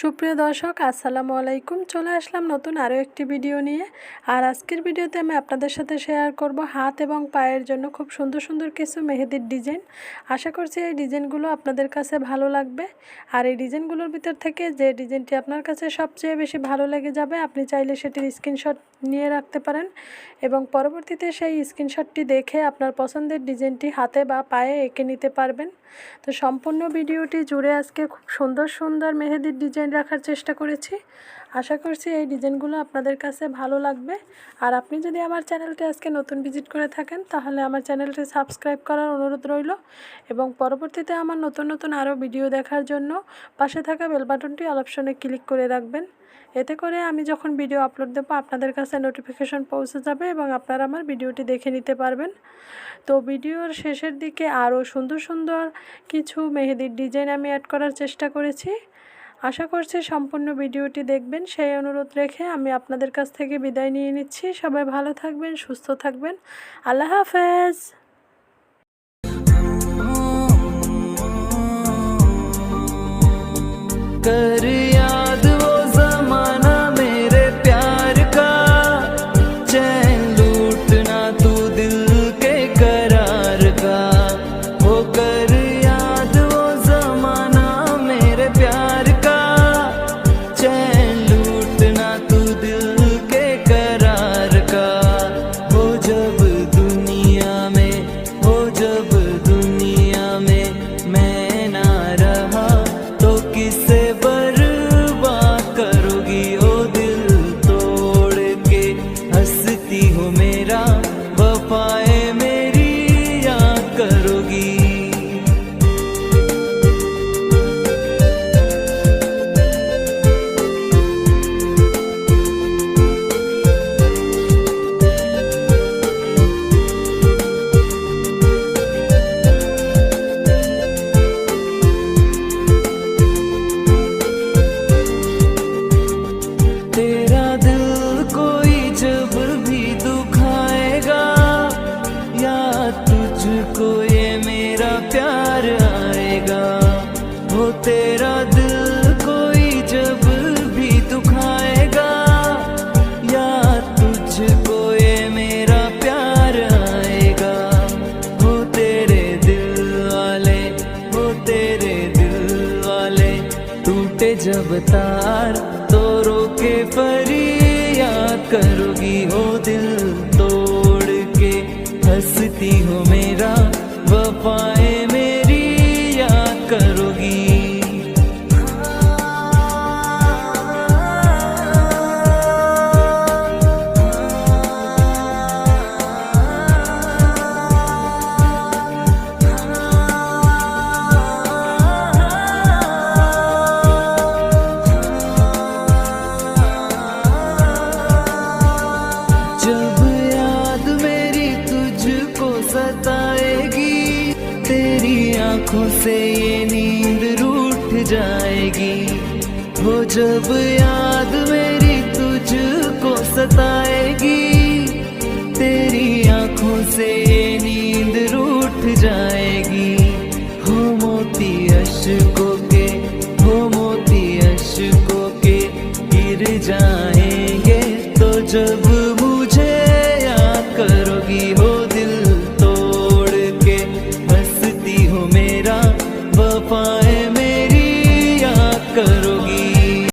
সুপ্রিয় দর্শক, আসসালামু আলাইকুম। চলে আসলাম নতুন আরও একটি ভিডিও নিয়ে। আর আজকের ভিডিওতে আমি আপনাদের সাথে শেয়ার করব হাত এবং পায়ের জন্য খুব সুন্দর সুন্দর কিছু মেহেদির ডিজাইন। আশা করছি এই ডিজাইনগুলো আপনাদের কাছে ভালো লাগবে। আর এই ডিজাইনগুলোর ভিতর থেকে যে ডিজাইনটি আপনার কাছে সবচেয়ে বেশি ভালো লেগে যাবে, আপনি চাইলে সেটির স্ক্রিনশট নিয়ে রাখতে পারেন। এবং পরবর্তীতে সেই স্ক্রিনশটটি দেখে আপনার পছন্দের ডিজাইনটি হাতে বা পায়ে এঁকে নিতে পারবেন। তো সম্পূর্ণ ভিডিওটি জুড়ে আজকে খুব সুন্দর সুন্দর মেহেদির ডিজাইন রাখার চেষ্টা করেছি। আশা করছি এই ডিজাইনগুলো আপনাদের কাছে ভালো লাগবে। আর আপনি যদি আমার চ্যানেলটি আজকে নতুন ভিজিট করে থাকেন, তাহলে আমার চ্যানেলটি সাবস্ক্রাইব করার অনুরোধ রইল। এবং পরবর্তীতে আমার নতুন নতুন আরও ভিডিও দেখার জন্য পাশে থাকা বেল বাটনটি অল অপশনে ক্লিক করে রাখবেন। এতে করে আমি যখন ভিডিও আপলোড দেবো, আপনাদের কাছে নোটিফিকেশন পৌঁছে যাবে এবং আপনারা আমার ভিডিওটি দেখে নিতে পারবেন। তো ভিডিওর শেষের দিকে আরও সুন্দর সুন্দর কিছু মেহেদির ডিজাইন আমি অ্যাড করার চেষ্টা করেছি। আশা করছি সম্পূর্ণ ভিডিওটি দেখবেন। সেই অনুরোধ রেখে আমি আপনাদের কাছ থেকে বিদায় নিয়ে নিচ্ছি। সবাই ভালো থাকবেন, সুস্থ থাকবেন। আল্লাহ হাফেজ। कर तुझको ये मेरा प्यार आएगा। हो तेरा दिल कोई जब भी दुखाएगा। या तुझको ये मेरा प्यार आएगा। हो तेरे दिल वाले, हो तेरे दिल वाले। टूटे जब तार तो रोके फरियाद करोगी हो दिल के हंसती हो मेरा वफाए सताएगी तेरी आंखों से ये नींद रूठ जाएगी हो जब याद मेरी तुझको सताएगी तेरी आंखों से ये नींद रूठ जाएगी हो मोती अशकों के हो मोती अशकों के गिर जाएंगे तो जब